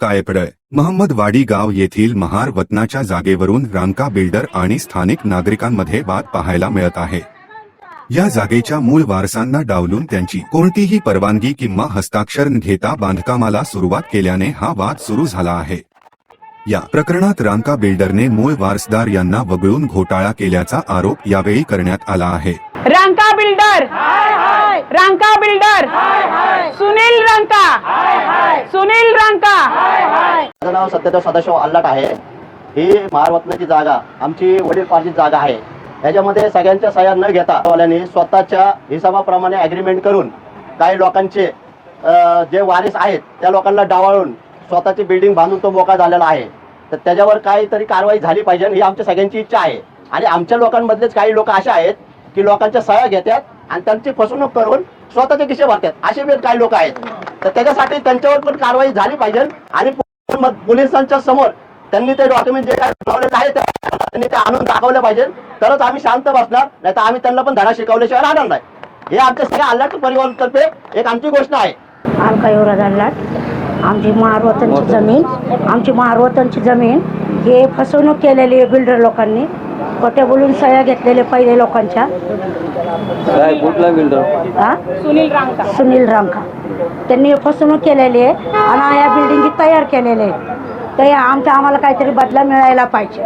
कायपड महम्मदवाडी गाव येथील महार वतनाच्या जागेवरून रांका बिल्डर आणि स्थानिक नागरिकांमध्ये वाद पाहायला मिळत आहे. या जागेच्या मूळ वारसांना डावलून त्यांची कोणतीही परवानगी किंवा हस्ताक्षर घेता बांधकामाला सुरुवात केल्याने हा वाद सुरू झाला आहे. या प्रकरणात रांका बिल्डरने मूळ वारसदार यांना वगळून घोटाळा केल्याचा आरोप यावेळी करण्यात आला आहे. रांका बिल्डर. रांका बिल्डर. सुनील रांका. सुनील रांका. माझं नाव सत्यदेव सदाशिव आल्लाट आहे. ही महारत्नाची जागा आमची वडील वडीलपार्जित जागा आहे. याच्यामध्ये सगळ्यांच्या सह्या न घेता वाल्यांनी स्वतःच्या हिसाबाप्रमाणे ॲग्रीमेंट करून काही लोकांचे जे वारीस आहेत त्या लोकांना डावाळून स्वतःची बिल्डिंग बांधून तो मोका झालेला आहे. तर त्याच्यावर काहीतरी कारवाई झाली पाहिजे ही आमच्या सगळ्यांची इच्छा आहे. आणि आमच्या लोकांमधलेच काही लोक असे आहेत की लोकांच्या सह्या घेतात आणि त्यांची फसवणूक करून स्वतःचे खिसे भरतात असे पण काही लोक आहेत. तर त्याच्यासाठी त्यांच्यावर पण कारवाई झाली पाहिजे आणि पोलिसांच्या समोर त्यांनी ते डॉक्युमेंट जे काय बनवलेलं त्यांनी ते आणून दाखवलं पाहिजे. तरच आम्ही शांत बसणार नाही तर आम्ही त्यांना पण धडा शिकवल्याशिवाय राहणार नाही. हे आमच्या सगळ्या अल्लाट परिवारातर्फे एक आमची घोषणा आहे. युवराज अल्लाट आमची महारवतनची जमीन आमची महारवतनची जमीन हे फसवणूक केलेली आहे बिल्डर लोकांनी. खोटे बोलून सह्या घेतलेले पहिले लोकांच्या. काय कुठला बिल्डर हा? सुनील रांका सुनील रांका त्यांनी फसवणूक केलेली आहे आणि या बिल्डिंगी तयार केलेले आहे. तर या आमच्या आम्हाला काहीतरी बदला मिळायला पाहिजे.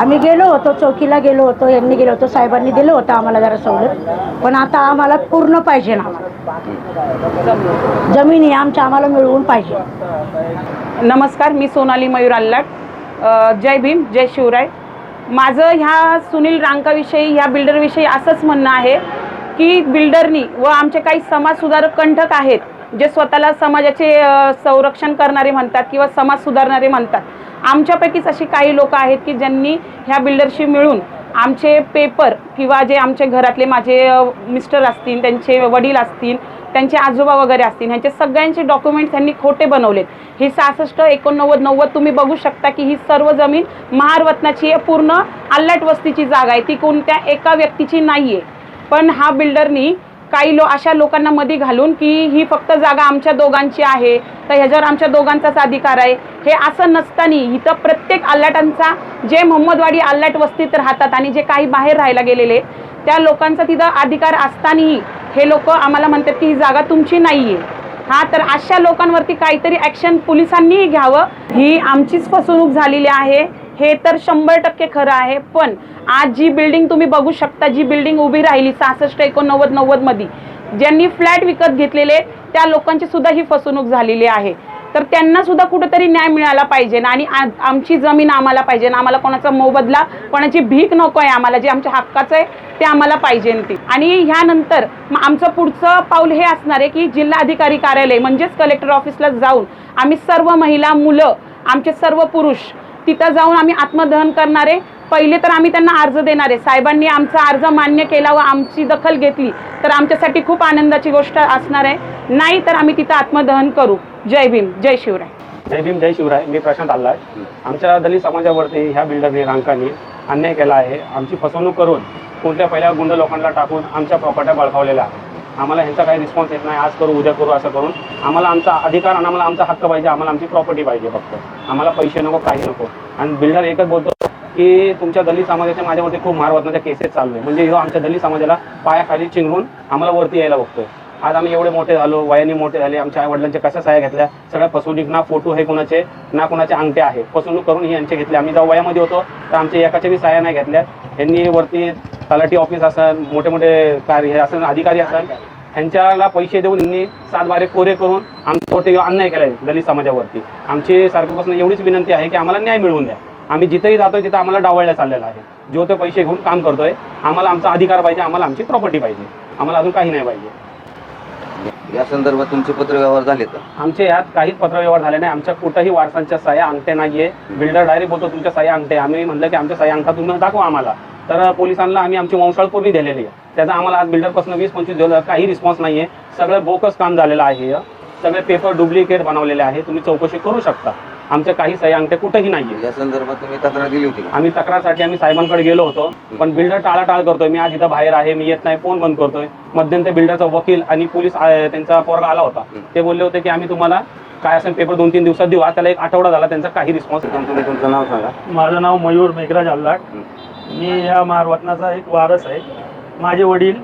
आम्ही गेलो होतो चौकीला गेलो होतो यांनी गेलो होतो साहेबांनी दिलं होतं आम्हाला जरा सवलत. पण आता आम्हाला पूर्ण पाहिजे ना जमिनी आमच्या आम्हाला मिळवून पाहिजे. नमस्कार मी सोनाली मयूर अल्लाट जय भीम जय शिवराय. माझं ह्या सुनील रांकाविषयी ह्या बिल्डरविषयी असंच म्हणणं आहे की बिल्डरनी व आमचे काही समाजसुधारक कंठक आहेत जे स्वतःला समाजाचे संरक्षण करणारे म्हणतात किंवा समाज सुधारणारे म्हणतात. आमच्यापैकीच अशी काही लोक आहेत की ज्यांनी ह्या बिल्डरशी मिळून आमचे पेपर किंवा जे आमचे घरातले माझे मिस्टर असतील त्यांचे वडील असतील त्यांचे आजोबा वगैरे असतील ह्यांचे सगळ्यांचे डॉक्युमेंट्स त्यांनी खोटे बनवलेत. ही सहासष्ट एकोणनव्वद नव्वद तुम्ही बघू शकता की ही सर्व जमीन महारत्नाची आहे. पूर्ण अल्लाट वस्तीची जागा आहे. ती कोणत्या एका व्यक्तीची नाही आहे पण हा बिल्डरनी काही लो अशा लोकांना मध्ये घालून की ही फक्त जागा आमच्या दोघांची आहे तर ह्याच्यावर आमच्या दोघांचाच अधिकार आहे. हे असं नसताना इथं प्रत्येक अल्लाटांचा जे मोहम्मदवाडी अल्लाट वस्तीत राहतात आणि जे काही बाहेर राहायला गेलेले त्या लोकांचा तिथं अधिकार असतानाही हे लोक आम्हाला म्हणतात की ही जागा तुमची नाही आहे हा तर अशा लोकांवरती काहीतरी ॲक्शन पोलिसांनीही घ्यावं. ही आमचीच फसवणूक झालेली आहे. हे तर शंभर टक्के खरं आहे. पण आज जी बिल्डिंग तुम्ही बघू शकता जी बिल्डिंग उभी राहिली सहासष्ट एकोणनव्वद नव्वदमध्ये ज्यांनी फ्लॅट विकत घेतलेले त्या लोकांची सुद्धा ही फसवणूक झालेली आहे. तर त्यांना सुद्धा कुठेतरी न्याय मिळाला पाहिजे ना. आणि आ- आमची जमीन आम्हाला पाहिजे ना. आम्हाला कोणाचा मोबदला कोणाची भीक नको आहे आम्हाला जे आमच्या हक्काचं आहे ते आम्हाला पाहिजे ती. आणि ह्यानंतर मग आमचं पुढचं पाऊल हे असणार आहे की जिल्हा अधिकारी कार्यालय म्हणजेच कलेक्टर ऑफिसला जाऊन आम्ही सर्व महिला मुलं आमचे सर्व पुरुष तिथं जाऊन आम्ही आत्मदहन करणारे पहिले तर आम्ही त्यांना अर्ज देणार आहे. साहेबांनी आमचा अर्ज मान्य केला व आमची दखल घेतली तर आमच्यासाठी खूप आनंदाची गोष्ट असणार आहे. नाही तर आम्ही तिथं आत्मदहन करू. जय भीम जय शिवराय. जय भीम जय शिवराय. मी प्रशांत आल्लाय आमच्या दलित समाजावरती ह्या बिल्डरने रांकांनी अन्याय केला आहे. आमची फसवणूक करून कोणत्या पहिल्या गुंड लोकांना टाकून आमच्या प्रॉपर्ट्या बळकावलेल्या आहे आम्हाला ह्यांचा काही रिस्पॉन्स येत नाही. आज करू उद्या करू असं करून आम्हाला आमचा अधिकार आणि आम्हाला आमचा हक्क पाहिजे. आम्हाला आमची प्रॉपर्टी पाहिजे फक्त. आम्हाला पैसे नको काही नको. आणि बिल्डर एकच बोलतो की तुमच्या दलित समाजाच्या माझ्यावरती खूप मारवतनाच्या केसेस चालू आहे. म्हणजे ह्यो आमच्या दलित समाजाला पायाखाली चिंगरून आम्हाला वरती यायला बघतोय. आज आम्ही एवढे मोठे झालो वयाने मोठे झाले आमच्या आई वडिलांच्या कशा सहाय्या घेतल्या सगळ्या फसवणूक ना फोटो हे कोणाचे ना कोणाचे अंगठे आहे. फसवणूक करून ही यांचे घेतले. आम्ही जेव्हा वयामध्ये होतो तर आमच्या एकाच्या बी सहाय्या नाही घेतल्या. यांनी वरती तलाठी ऑफिस असन मोठे मोठे कार्य हे असन अधिकारी असन ह्यांच्याला पैसे देऊन यांनी सात बारे कोरे करून आमच्यावरती अन्याय केलाय दलित समाजावरती. आमची सारख्यापासून एवढीच विनंती आहे की आम्हाला न्याय मिळवून द्या. आम्ही जिथेही जातोय तिथं आम्हाला डावळल्या चाललेला आहे. जो ते पैसे घेऊन काम करतोय आम्हाला आमचा अधिकार पाहिजे आम्हाला आमची प्रॉपर्टी पाहिजे. आम्हाला अजून काही नाही पाहिजे. या संदर्भात तुमचे पत्रव्यवहार झाले तर? आमचे यात काहीच पत्रव्यवहार झाले नाही. आमच्या कुठंही वारसांच्या सह्या अंगठे नाहीये. बिल्डर डायरेक्ट बोलतो तुमच्या सह्या अंगठे. आम्ही म्हणलं की आमच्या सह्या अंगठा तुम्ही दाखवा आम्हाला. तर पोलिसांना आम्ही आमची वंशाळ पूर्णी दिलेली आहे. त्याचा आम्हाला आज बिल्डरपासून वीस पंचवीस दिवस काही रिस्पॉन्स नाहीये. सगळं बोकस काम झालेलं आहे. सगळे पेपर डुप्लिकेट बनवलेले आहे. तुम्ही चौकशी करू शकता. आमच्या काही सह्या अंगठ्या कुठेही नाहीये. या संदर्भात तुम्ही तक्रार दिली होती का? आम्ही तक्रारसाठी आम्ही साहेबांकडे गेलो होतो पण बिल्डर टाळाटाळ करतोय. मी आज इथं बाहेर आहे मी येत नाही फोन बंद करतोय. मध्यंतरी बिल्डरचा वकील आणि पोलीस आ- त्यांचा पोरगा आला होता. ते बोलले होते की आम्ही तुम्हाला काय असेल पेपर दोन तीन दिवसात देऊ. आज त्याला एक आठवडा झाला त्यांचा काही रिस्पॉन्स तुम्ही तुमचं नाव सांगा. माझं नाव मयूर मेघराज अल्लाट मी या महारवतनाचा एक वारस आहे. माझे वडील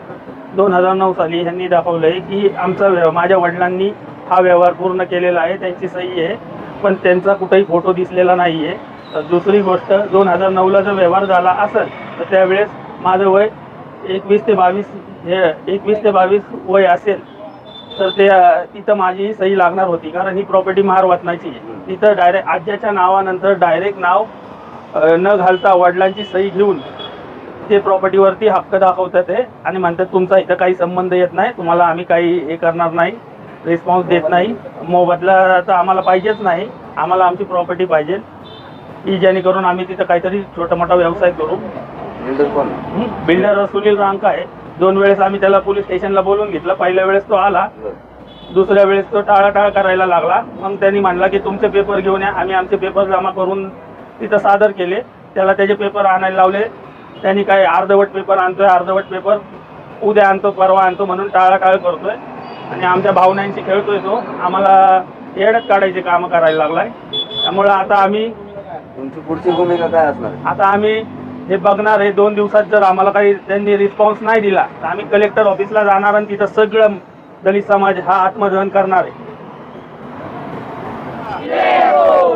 दोन हजार नऊ साली यांनी दाखवलं आहे की आमचा माझ्या वडिलांनी हा व्यवहार पूर्ण केलेला आहे त्यांची सही आहे. पण त्यांचा कुठेही फोटो दिसलेला नाही आहे दुसरी गोष्ट दोन हजार नऊला जर व्यवहार झाला असेल तर त्यावेळेस माझं वय एकवीस ते बावीस हे एकवीस ते बावीस वय असेल तर ते तिथं माझी सही लागणार होती. कारण ही प्रॉपर्टी महार वाचनाची आहे. तिथं डायरेक्ट आज्याच्या नावानंतर डायरेक्ट नाव न घालता वडिलांची सही घेऊन ते प्रॉपर्टीवरती हक्क दाखवतात आहे आणि म्हणतात तुमचा इथं काही संबंध येत नाही. तुम्हाला आम्ही काही हे करणार नाही. रिस्पॉन्स देत नाही. मोबदला तर आम्हाला पाहिजेच नाही. आम्हाला आमची प्रॉपर्टी पाहिजे. की जेणेकरून आम्ही तिथं काहीतरी छोटा मोठा व्यवसाय करू. बिल्डर कोण? बिल्डर सुनील रांका आहे. दोन वेळेस आम्ही त्याला पोलीस स्टेशनला बोलून घेतलं. पहिल्या वेळेस तो आला. दुसऱ्या वेळेस तो टाळाटाळ करायला लागला. मग त्यांनी म्हणला की तुमचे पेपर घेऊन या. आम्ही आमचे पेपर जमा करून तिथं सादर केले. त्याला त्याचे पेपर आणायला लावले. त्यांनी काय अर्धवट पेपर आणतोय अर्धवट पेपर उद्या आणतो परवा आणतो म्हणून टाळाटाळ करतोय. आणि आमच्या भावनांशी खेळतोय तो. आम्हाला येड्यात काढायचे कामं करायला लागलाय. त्यामुळं आता आम्ही तुमची पुढची भूमिका काय असणार? आहे? आता आम्ही हे बघणार आहे दोन दिवसात जर आम्हाला काही त्यांनी रिस्पॉन्स नाही दिला तर आम्ही कलेक्टर ऑफिसला जाणार आणि तिथं सगळं दलित समाज हा आत्मदहन करणार आहे.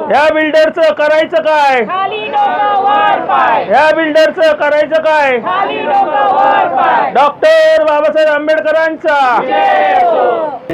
ह्या बिल्डरचं करायचं काय? ह्या बिल्डरचं करायचं काय? डॉक्टर बाबासाहेब आंबेडकरांचा.